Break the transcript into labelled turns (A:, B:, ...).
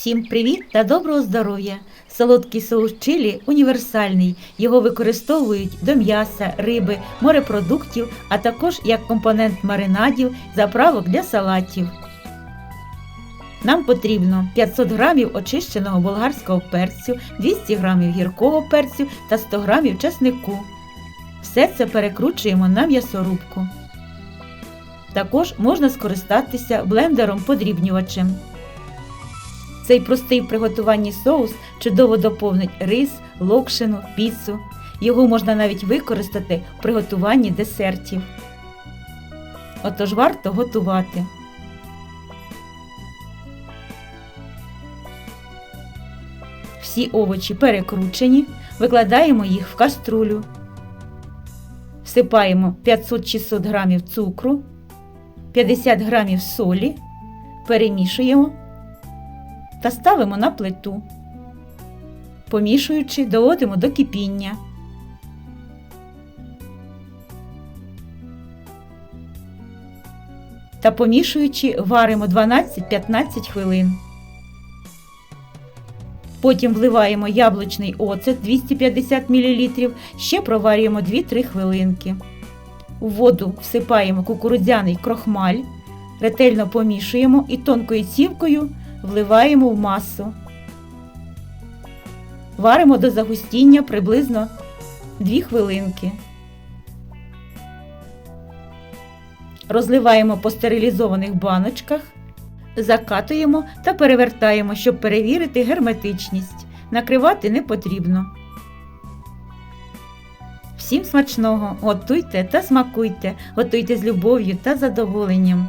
A: Всім привіт та доброго здоров'я! Солодкий соус чилі універсальний. Його використовують до м'яса, риби, морепродуктів, а також як компонент маринадів, заправок для салатів. Нам потрібно 500 грамів очищеного болгарського перцю, 200 грамів гіркого перцю та 100 грамів чеснику. Все це перекручуємо на м'ясорубку. Також можна скористатися блендером-подрібнювачем. Цей простий в приготуванні соус чудово доповнить рис, локшину, піцу. Його можна навіть використати в приготуванні десертів. Отож варто готувати. Всі овочі перекручені, викладаємо їх в каструлю. Всипаємо 500-600 грамів цукру, 50 грамів солі, перемішуємо та ставимо на плиту. Помішуючи, доводимо до кипіння. Та помішуючи, варимо 12-15 хвилин. Потім вливаємо яблучний оцет 250 мл, ще проварюємо 2-3 хвилинки. У воду всипаємо кукурудзяний крохмаль, ретельно помішуємо і тонкою цівкою вливаємо в масу. Варимо до загустіння приблизно 2 хвилинки. Розливаємо по стерилізованих баночках, закатуємо та перевертаємо, щоб перевірити герметичність. Накривати не потрібно. Всім смачного! Готуйте та смакуйте, готуйте з любов'ю та задоволенням.